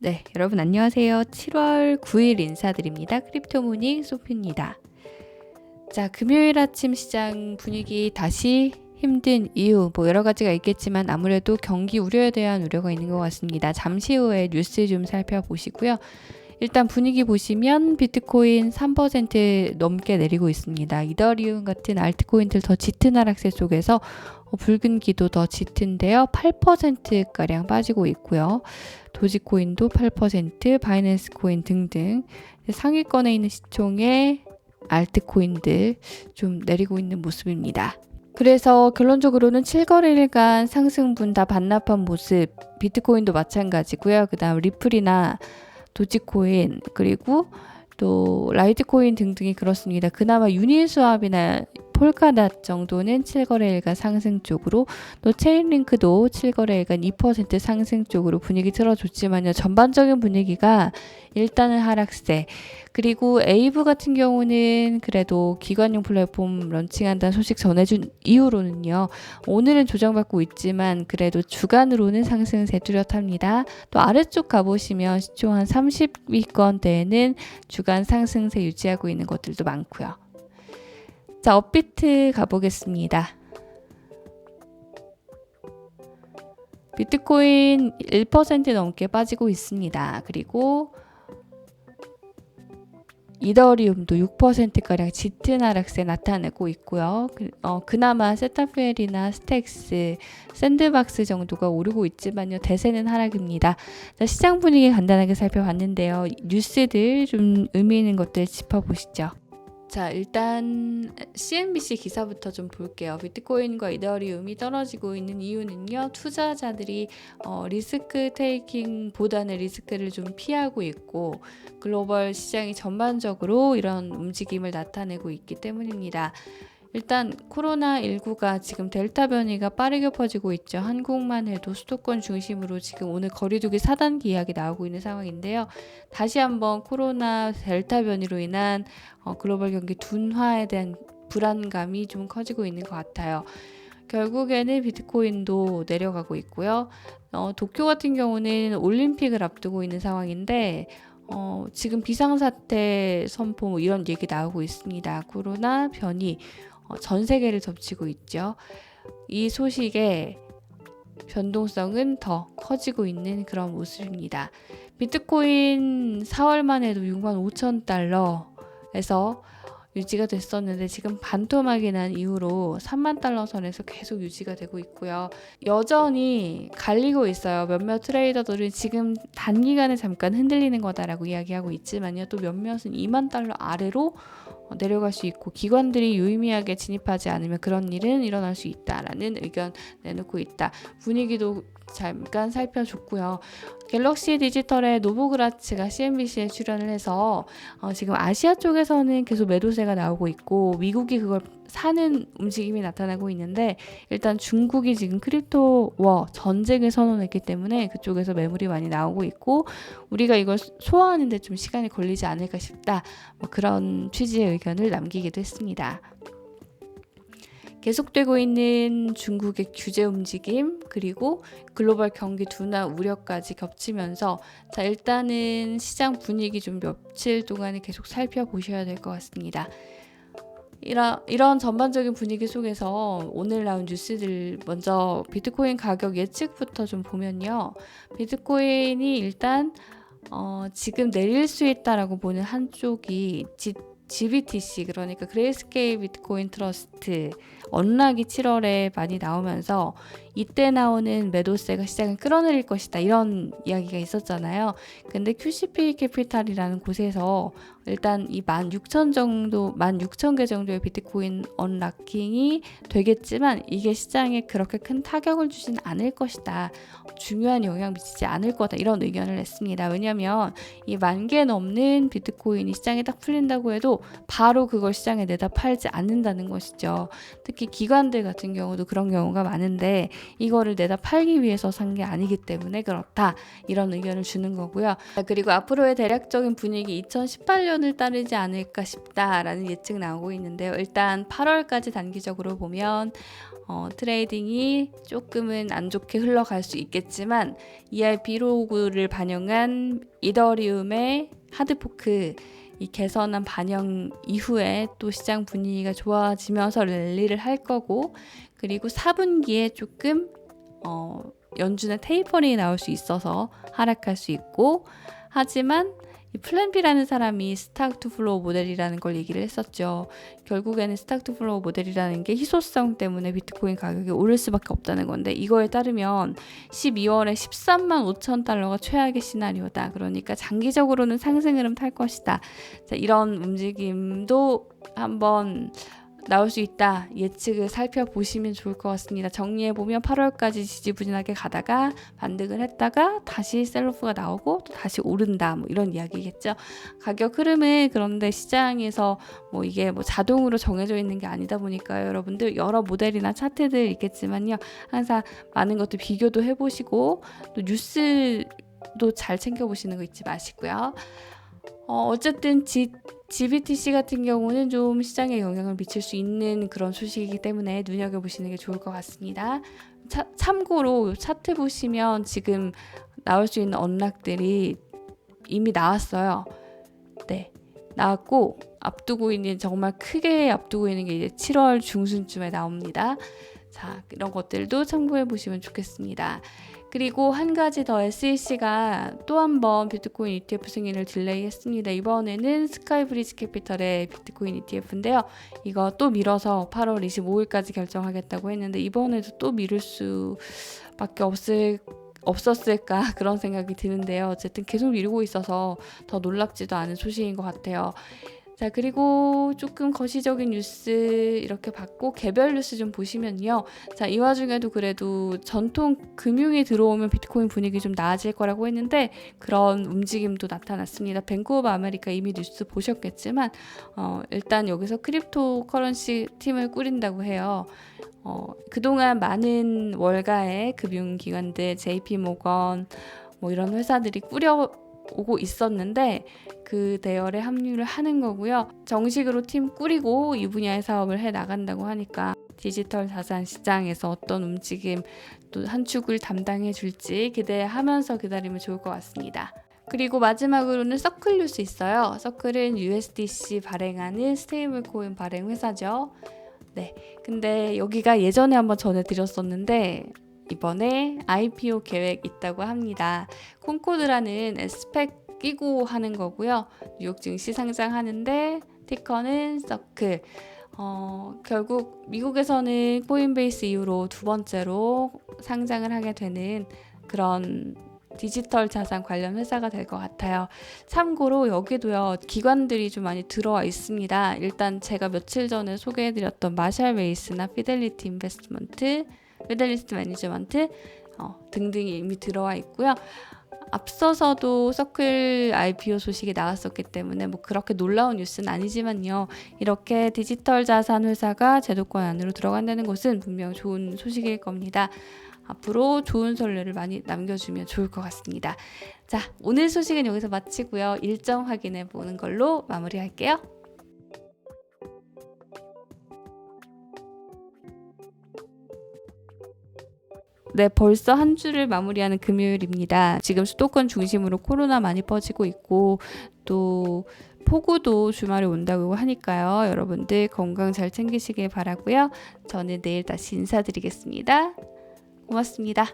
네, 여러분 안녕하세요. 7월 9일 인사드립니다. 크립토 모닝 소피입니다. 자, 금요일 아침 시장 분위기 다시 힘든 이유 뭐 여러 가지가 있겠지만 아무래도 경기 우려에 대한 우려가 있는 것 같습니다. 잠시 후에 뉴스 좀 살펴보시고요. 일단 분위기 보시면 비트코인 3% 넘게 내리고 있습니다. 이더리움 같은 알트코인들 더 짙은 하락세 속에서 어, 붉은 기도 더 짙은데요. 8%가량 빠지고 있고요. 도지코인도 8%, 바이낸스 코인 등등 상위권에 있는 시총의 알트코인들 좀 내리고 있는 모습입니다. 그래서 결론적으로는 7거래일간 상승분 다 반납한 모습, 비트코인도 마찬가지고요. 그 다음 리플이나 도지코인 그리고 또 라이트코인 등등이 그렇습니다. 그나마 유니스왑이나 폴카닷 정도는 7거래 일간 상승 쪽으로 또 체인링크도 7거래 일간 2% 상승 쪽으로 분위기 틀어줬지만요. 전반적인 분위기가 일단은 하락세. 그리고 에이브 같은 경우는 그래도 기관용 플랫폼 런칭한다는 소식 전해준 이후로는요. 오늘은 조정받고 있지만 그래도 주간으로는 상승세 뚜렷합니다. 또 아래쪽 가보시면 시총 한 30위권대에는 주간 상승세 유지하고 있는 것들도 많고요. 자, 업비트 가보겠습니다. 비트코인 1% 넘게 빠지고 있습니다. 그리고 이더리움도 6%가량 짙은 하락세 나타내고 있고요. 그, 어, 그나마 세타펠이나 스택스, 샌드박스 정도가 오르고 있지만요. 대세는 하락입니다. 자, 시장 분위기 간단하게 살펴봤는데요. 뉴스들 좀 의미 있는 것들 짚어보시죠. 자, 일단 CNBC 기사부터 좀 볼게요. 비트코인과 이더리움이 떨어지고 있는 이유는요. 투자자들이 어, 리스크 테이킹보다는 리스크를 좀 피하고 있고 글로벌 시장이 전반적으로 이런 움직임을 나타내고 있기 때문입니다. 일단 코로나19가 지금 델타 변이가 빠르게 퍼지고 있죠. 한국만 해도 수도권 중심으로 지금 오늘 거리두기 4단계 이야기 나오고 있는 상황인데요. 다시 한번 코로나 델타 변이로 인한 어, 글로벌 경기 둔화에 대한 불안감이 좀 커지고 있는 것 같아요. 결국에는 비트코인도 내려가고 있고요. 어, 도쿄 같은 경우는 올림픽을 앞두고 있는 상황인데 어, 지금 비상사태 선포 뭐 이런 얘기 나오고 있습니다. 코로나 변이 어, 전 세계를 덮치고 있죠. 이 소식에 변동성은 더 커지고 있는 그런 모습입니다. 비트코인 4월만 해도 6만 5천 달러에서 유지가 됐었는데 지금 반토막이 난 이후로 3만 달러 선에서 계속 유지가 되고 있고요. 여전히 갈리고 있어요. 몇몇 트레이더들은 지금 단기간에 잠깐 흔들리는 거다라고 이야기하고 있지만요. 또 몇몇은 2만 달러 아래로 어, 내려갈 수 있고 기관들이 유의미하게 진입하지 않으면 그런 일은 일어날 수 있다라는 의견 내놓고 있다. 분위기도 잠깐 살펴줬고요. 갤럭시 디지털의 노보그라츠가 CNBC에 출연을 해서 어, 지금 아시아 쪽에서는 계속 매도세가 나오고 있고 미국이 그걸 사는 움직임이 나타나고 있는데 일단 중국이 지금 크립토 워 전쟁을 선언했기 때문에 그쪽에서 매물이 많이 나오고 있고 우리가 이걸 소화하는데 좀 시간이 걸리지 않을까 싶다 뭐 그런 취지의 의견을 남기기도 했습니다. 계속되고 있는 중국의 규제 움직임 그리고 글로벌 경기 둔화 우려까지 겹치면서 자 일단은 시장 분위기 좀 며칠 동안은 계속 살펴보셔야 될 것 같습니다. 이런, 이런 전반적인 분위기 속에서 오늘 나온 뉴스들 먼저 비트코인 가격 예측부터 좀 보면요. 비트코인이 일단 어, 지금 내릴 수 있다라고 보는 한쪽이 G, GBTC 그러니까 그레이스케일 비트코인 트러스트 언락이 7월에 많이 나오면서 이때 나오는 매도세가 시장을 끌어내릴 것이다 이런 이야기가 있었잖아요. 근데 QCP 캐피탈이라는 곳에서 일단 이 16,000 정도 16,000개 정도의 비트코인 언락킹이 되겠지만 이게 시장에 그렇게 큰 타격을 주진 않을 것이다. 중요한 영향 미치지 않을 거다 이런 의견을 냈습니다. 왜냐하면 이 만 개 넘는 비트코인이 시장에 딱 풀린다고 해도 바로 그걸 시장에 내다 팔지 않는다는 것이죠. 특히 기관들 같은 경우도 그런 경우가 많은데 이거를 내다 팔기 위해서 산 게 아니기 때문에 그렇다 이런 의견을 주는 거고요. 그리고 앞으로의 대략적인 분위기 2018년 패턴을 따르지 않을까 싶다라는 예측 나오고 있는데요. 일단 8월까지 단기적으로 보면 어, 트레이딩이 조금은 안 좋게 흘러갈 수 있겠지만 ERP 로그를 반영한 이더리움의 하드포크 이 개선한 반영 이후에 또 시장 분위기가 좋아지면서 랠리를 할 거고 그리고 4분기에 조금 어, 연준의 테이퍼링이 나올 수 있어서 하락할 수 있고 하지만 이 플랜 B라는 사람이 스탁 투 플로우 모델이라는 걸 얘기를 했었죠. 결국에는 스탁 투 플로우 모델이라는 게 희소성 때문에 비트코인 가격이 오를 수밖에 없다는 건데 이거에 따르면 12월에 13만 5천 달러가 최악의 시나리오다. 그러니까 장기적으로는 상승 흐름 탈 것이다. 자, 이런 움직임도 한번 나올 수 있다. 예측을 살펴보시면 좋을 것 같습니다. 정리해 보면 8월까지 지지부진하게 가다가 반등을 했다가 다시 셀로프가 나오고 또 다시 오른다. 뭐 이런 이야기겠죠. 가격 흐름은 그런데 시장에서 뭐 이게 뭐 자동으로 정해져 있는 게 아니다 보니까 여러분들 여러 모델이나 차트들 있겠지만요. 항상 많은 것들 비교도 해보시고 또 뉴스 도 잘 챙겨보시는 거 잊지 마시고요. 어, 어쨌든 지, GBTC 같은 경우는 좀 시장에 영향을 미칠 수 있는 그런 소식이기 때문에 눈여겨보시는 게 좋을 것 같습니다. 차, 참고로 차트 보시면 지금 나올 수 있는 언락들이 이미 나왔어요. 네. 나왔고 앞두고 있는 정말 크게 앞두고 있는 게 이제 7월 중순쯤에 나옵니다. 자, 이런 것들도 참고해 보시면 좋겠습니다. 그리고 한 가지 더 SEC가 또 한 번 비트코인 ETF 승인을 딜레이 했습니다. 이번에는 스카이브리지 캐피털의 비트코인 ETF인데요. 이거 또 미뤄서 8월 25일까지 결정하겠다고 했는데 이번에도 또 미룰 수밖에 없을 없었을까 그런 생각이 드는데요. 어쨌든 계속 미루고 있어서 더 놀랍지도 않은 소식인 것 같아요. 자, 그리고 조금 거시적인 뉴스 이렇게 받고 개별 뉴스 좀 보시면요. 자, 이 와중에도 그래도 전통 금융이 들어오면 비트코인 분위기 좀 나아질 거라고 했는데 그런 움직임도 나타났습니다. 뱅크 오브 아메리카 이미 뉴스 보셨겠지만 어, 일단 여기서 크립토 커런시 팀을 꾸린다고 해요. 어, 그동안 많은 월가의 금융기관들, JP 모건 뭐 이런 회사들이 꾸려 오고 있었는데 그 대열에 합류를 하는 거고요. 정식으로 팀 꾸리고 이 분야의 사업을 해 나간다고 하니까 디지털 자산 시장에서 어떤 움직임 또 한 축을 담당해 줄지 기대하면서 기다리면 좋을 것 같습니다. 그리고 마지막으로는 서클 뉴스 있어요. 서클은 USDC 발행하는 스테이블 코인 발행 회사죠. 네. 근데 여기가 예전에 한번 전해드렸었는데 이번에 IPO 계획 있다고 합니다. 콩코드라는 스펙 끼고 하는 거고요. 뉴욕 증시 상장하는데 티커는 서클. 어, 결국 미국에서는 코인베이스 이후로 두 번째로 상장을 하게 되는 그런 디지털 자산 관련 회사가 될 것 같아요. 참고로 여기도요, 기관들이 좀 많이 들어와 있습니다. 일단 제가 며칠 전에 소개해드렸던 마샬 웨이스나 피델리티 인베스트먼트, 피델리스트 매니지먼트 어, 등등이 이미 들어와 있고요. 앞서서도 서클 IPO 소식이 나왔었기 때문에 뭐 그렇게 놀라운 뉴스는 아니지만요. 이렇게 디지털 자산 회사가 제도권 안으로 들어간다는 것은 분명 좋은 소식일 겁니다. 앞으로 좋은 선례를 많이 남겨주면 좋을 것 같습니다. 자, 오늘 소식은 여기서 마치고요. 일정 확인해 보는 걸로 마무리할게요. 네, 벌써 한 주를 마무리하는 금요일입니다. 지금 수도권 중심으로 코로나 많이 퍼지고 있고 또 폭우도 주말에 온다고 하니까요. 여러분들 건강 잘 챙기시길 바라고요. 저는 내일 다시 인사드리겠습니다. 고맙습니다.